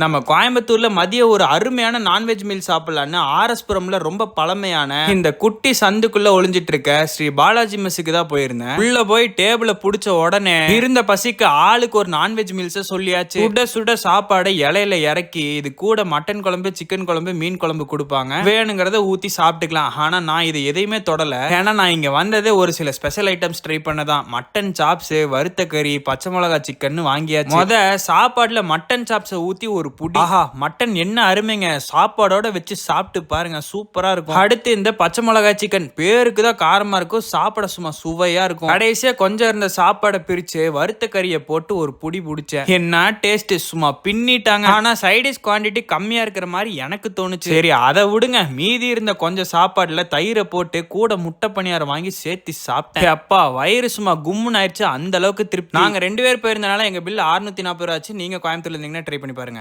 நம்ம கோயம்புத்தூர்ல மதியம் ஒரு அருமையான நான்வெஜ் மீல் சாப்பிடலான்னு ஆர்எஸ்புரம்ல ரொம்ப பழமையான இந்த குட்டி சந்துக்குள்ள ஒளிஞ்சிட்டு இருக்க ஸ்ரீ பாலாஜி மெஸ்ஸுக்கு தான் போயிருந்தேன். உள்ள போய் டேபிள புடிச்ச உடனே இருந்த பசிக்கு ஆளுக்கு ஒரு நான்வெஜ் மீல்ஸை சொல்லியாச்சு. சுட சுட சாப்பாடை இலையில இறக்கி இது கூட மட்டன் குழம்பு சிக்கன் குழம்பு மீன் குழம்பு கொடுப்பாங்க. வேணுங்கிறத ஊத்தி சாப்பிட்டுக்கலாம். ஆனா நான் இது எதையுமே தொடல. ஏன்னா நான் இங்க வந்ததே ஒரு சில ஸ்பெஷல் ஐட்டம்ஸ் ட்ரை பண்ணதான். மட்டன் சாப்ஸ் வறுத்த கறி பச்சை மிளகா சிக்கன் வாங்கியாச்சு. முத சாப்பாடுல மட்டன் சாப்ஸை ஊத்தி ஒரு புடி. ஆஹா மட்டன் என்ன அருமைங்க. சாப்பாடோட வச்சு சாப்பிட்டு பாருங்க சூப்பரா இருக்கும். அடுத்து இந்த பச்சை மிளகாய் சிக்கன் பேருக்கு தான் காரமா இருக்கும் சாப்பிட சும்மா சுவையா இருக்கும். கடைசியா கொஞ்சம் இருந்த சாப்பாடை பிரிச்சு வறுத்த கறியை போட்டு ஒரு புடி புடிச்சேன். என்ன டேஸ்ட் சும்மா பின்னிட்டாங்க. ஆனா சைடிஷ் குவாண்டிட்டி கம்மியா இருக்கிற மாதிரி எனக்கு தோணுச்சு. சரி அதை விடுங்க. மீதி இருந்த கொஞ்சம் சாப்பாடுல தயிரை போட்டு கூட முட்டை பணியாரம் வாங்கி சேர்த்து சாப்பிட்டேன். அப்பா வயிறு சும்மா கும்முன்னு ஆயிடுச்சு. அந்த அளவுக்கு திருப்தி. நாங்க ரெண்டு பேர் போயிருந்தனால எங்க பில் 640 நாற்பது ரூபா ஆச்சு. நீங்க கோயம்புத்தூர்ல இருந்தீங்கன்னா ட்ரை பண்ணி பாருங்க.